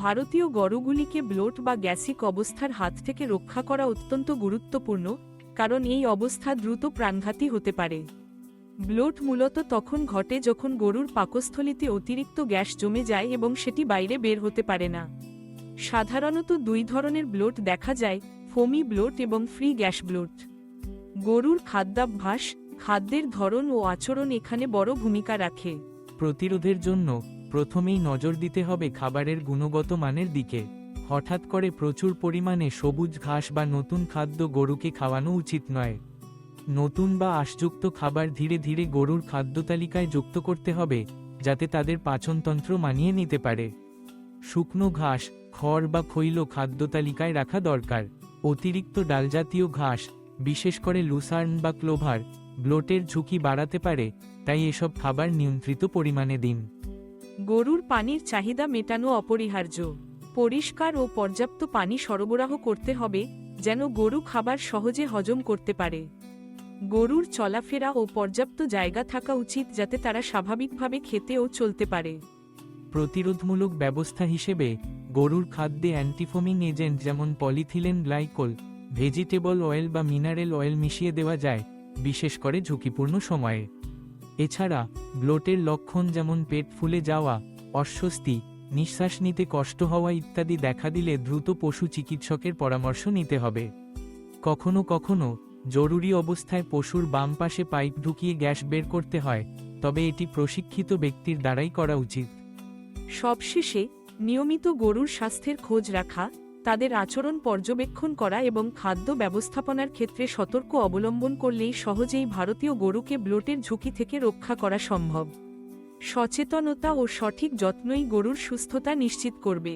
ভারতীয় গরুগুলিকে ব্লোট বা গ্যাসিক অবস্থার হাত থেকে রক্ষা করা অত্যন্ত গুরুত্বপূর্ণ, কারণ এই অবস্থা দ্রুত প্রাণঘাতী হতে পারে। ব্লোট মূলত তখন ঘটে যখন গরুর পাকস্থলিতে অতিরিক্ত গ্যাস জমে যায় এবং সেটি বাইরে বের হতে পারে না। সাধারণত দুই ধরনের ব্লোট দেখা যায়, ফোমি ব্লোট এবং ফ্রি গ্যাস ব্লোট। গরুর খাদ্যাভ্যাস, খাদ্যের ধরন ও আচরণ এখানে বড় ভূমিকা রাখে। প্রতিরোধের জন্য প্রথমেই নজর দিতে হবে খাবারের গুণগত মানের দিকে। হঠাৎ করে প্রচুর পরিমাণে সবুজ ঘাস বা নতুন খাদ্য গরুকে খাওয়ানো উচিত নয়। নতুন বা আশযুক্ত খাবার ধীরে ধীরে গরুর খাদ্য তালিকায় যুক্ত করতে হবে, যাতে তাদের পাচনতন্ত্র মানিয়ে নিতে পারে। শুকনো ঘাস, খড় বা খৈল খাদ্য তালিকায় রাখা দরকার। অতিরিক্ত ডালজাতীয় ঘাস, বিশেষ করে লুসার্ন বা ক্লোভার, ব্লোটের ঝুঁকি বাড়াতে পারে, তাই এসব খাবার নিয়ন্ত্রিত পরিমাণে দিন। গরুর পানির চাহিদা মেটানো অপরিহার্য। পরিষ্কার ও পর্যাপ্ত পানি সরবরাহ করতে হবে, যেন গরু খাবার সহজে হজম করতে পারে। গরুর চলাফেরা ও পর্যাপ্ত জায়গা থাকা উচিত যাতে তারা স্বাভাবিকভাবে খেতে ও চলতে পারে। প্রতিরোধমূলক ব্যবস্থা হিসেবে, গরুর খাদ্যে অ্যান্টিফোমিং এজেন্ট যেমন পলিথিলেন, গ্লাইকোল, ভেজিটেবল অয়েল বা মিনারেল অয়েল মিশিয়ে দেওয়া যায়, বিশেষ করে ঝুঁকিপূর্ণ সময়ে। এছাড়া, ব্লোটের লক্ষণ যেমন পেট ফুলে যাওয়া, অস্বস্তি, নিঃশ্বাস নিতে কষ্ট হওয়া ইত্যাদি দেখা দিলে দ্রুত পশু চিকিৎসকের পরামর্শ নিতে হবে। কখনো কখনো জরুরি অবস্থায় পশুর বাম পাশে পাইপ ঢুকিয়ে গ্যাস বের করতে হয়, তবে এটি প্রশিক্ষিত ব্যক্তির দ্বারাই করা উচিত। সবশেষে, নিয়মিত গরুর স্বাস্থ্যের খোঁজ রাখা তাদের আচরণ পর্যবেক্ষণ করা এবং খাদ্য ব্যবস্থাপনার ক্ষেত্রে সতর্ক অবলম্বন করলেই সহজেই ভারতীয় গরুকে ব্লোটের ঝুঁকি থেকে রক্ষা করা সম্ভব। সচেতনতা ও সঠিক যত্নই গরুর সুস্থতা নিশ্চিত করবে।